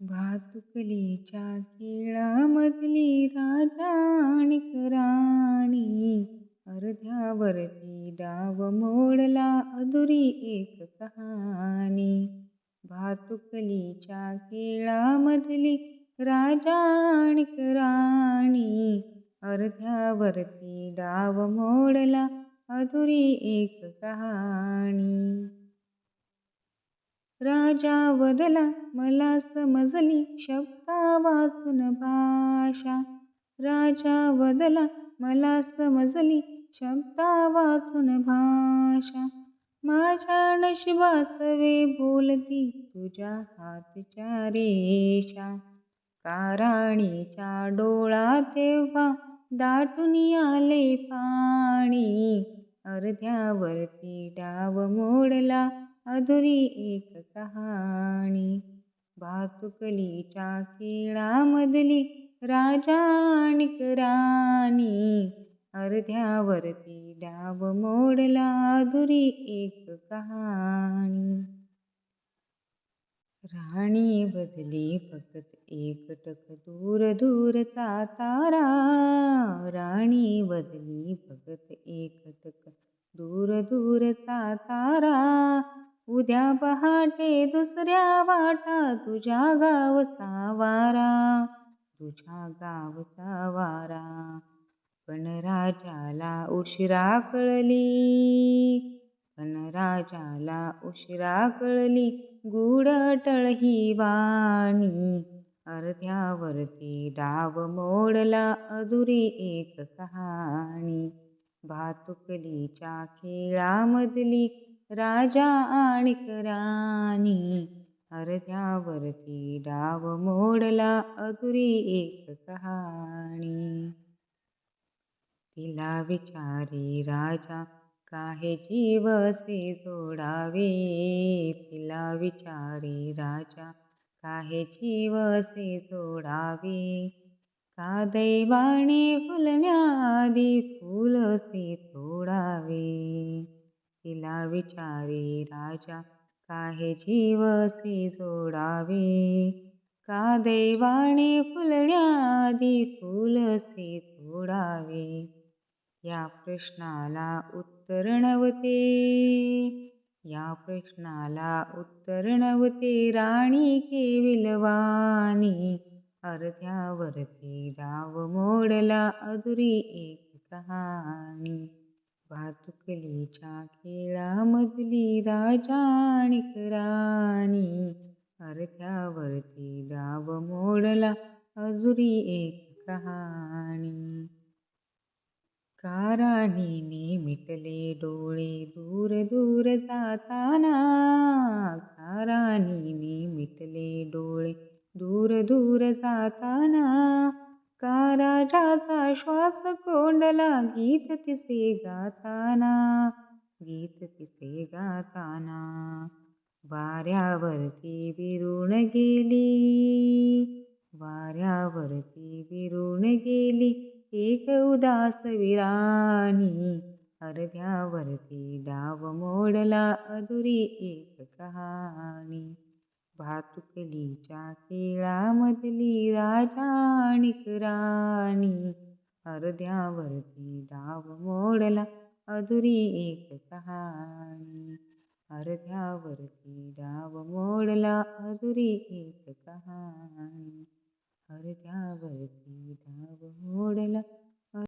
भातुकलीच्या केळामधली राजा आणि राणी. अर्ध्यावरती डाव मोडला अधुरी एक कहाणी. भातुकलीच्या केळामधली राजा आणि राणी. अर्ध्यावरती डाव मोडला अधुरी एक कहाणी. राजा वदला मला समजली शब्दा वाचून भाषा. राजा वदला मला समजली शब्दा वाचून भाषा. माझ्या नशिबासवे बोलती तुझ्या हातच्या रेषा. काराणीच्या डोळा तेव्हा दाटून आले पाणी. अर्ध्यावरती डाव मोडला अधुरी एक कहाणी. भातुकलीच्या खेळामधली राजा आणि राणी. अर्ध्यावरती डाव मोडला अधुरी एक कहाणी. राणी बदली फक्त एकटक दूर दूरचा तारा. राणी बदली फक्त एकटक दूर दूरचा तारा. उद्या पहाटे दुसऱ्या वाटा तुझ्या गावचा वारा. तुझ्या गावचा वारा. पण राजाला उशिरा कळली. पण राजाला उशिरा कळली. गुड ही वाणी. अर्ध्यावरती डाव मोडला अधुरी एक कहाणी. भातुकलीच्या खेळामधली राजा आणि राणी. अर्ध्यावरती डाव मोडला अधुरी एक कहाणी. तिला विचारी राजा काहे जीवसे जोडावे? तिला विचारी राजा काहे जीवसे जोडावे? का दैवाने फुलण्याआधी फुलसे तोडावे? तिला विचारे राजा काहे जीवसी जोडावे? का देवाने फुलण्याआधी फुलसे तोडावे? या प्रश्नाला उत्तर नव्हते. या प्रश्नाला उत्तर नव्हते. राणी केविलवानी अर्ध्यावरती डाव मोडला अधुरी एक कहाणी. भातुकलीच्या खेळामधली राजा आणि राणी. अर्ध्यावरती डाव मोडला अजुरी एक कहाणी. काराणीने मिटले डोळे दूर दूर जाताना राजाचा श्वास कोंडला गीत तिसे गाताना गीत तिसे गाताना. वाऱ्यावरती विरुण गेली वाऱ्यावरती विरुण गेली एक उदास विराणी. अर्ध्यावरती डाव मोडला अधुरी एक कहाणी. भातुकलीच्या खेळामधली राजा आणि राणी. अर्ध्यावरती डाव मोडला अधुरी एक कहाणी. अर्ध्यावरती डाव मोडला अधुरी एक कहाणी. अर्ध्यावरती डाव मोडला